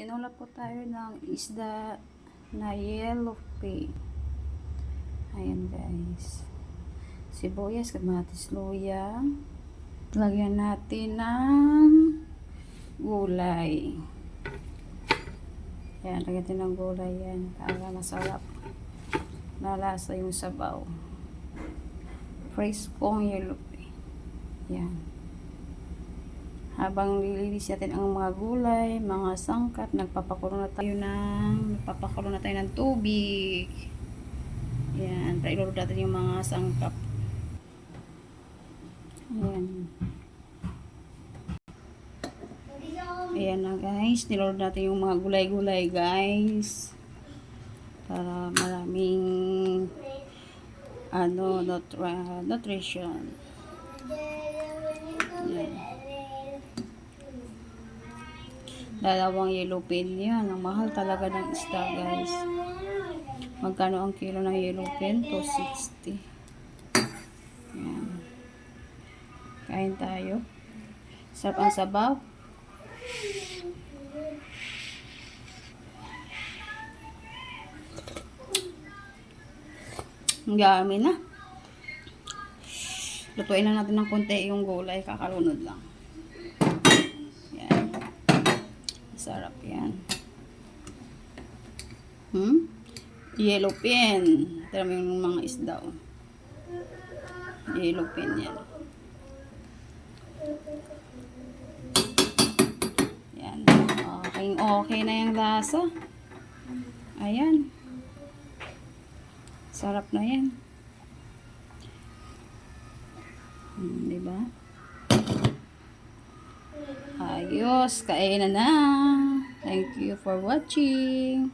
Tinula po tayo ng isda na yellow pig. Ayan guys. Sibuyas, kamatis, luya. Lagyan natin ng gulay. Yan, lagyan natin ng gulay yan. Para masarap. Nalasa yung sabaw. Fresh kong yellow pig. Yan. Habang nililis natin ang mga gulay, mga sangkap, nagpapakulo na tayo ng, nagpapakulo na tayo ng tubig. Yan, para ilulog natin yung mga sangkap. Ayan. Ayan na guys, nilulog natin yung mga gulay-gulay guys. Para maraming ano, nutra, nutrition. Ayan. Dalawang yellow pin yan. Ang mahal talaga ng isda, guys. Magkano ang kilo ng yellow pin? 260. Yan. Kain tayo. Sarap ang sabaw. Ang dami na. Lutuin lang natin ng konti yung gulay. Kakalunod lang. Yan. Sarap yan. Hmm? Yellow pen. Tira mo yung mga isda. Oh. Yellow pen yan. Yan. Okay, okay na yung lasa. Ayan. Sarap na yan. Hmm, diba? Ayos, kainan na. Thank you for watching.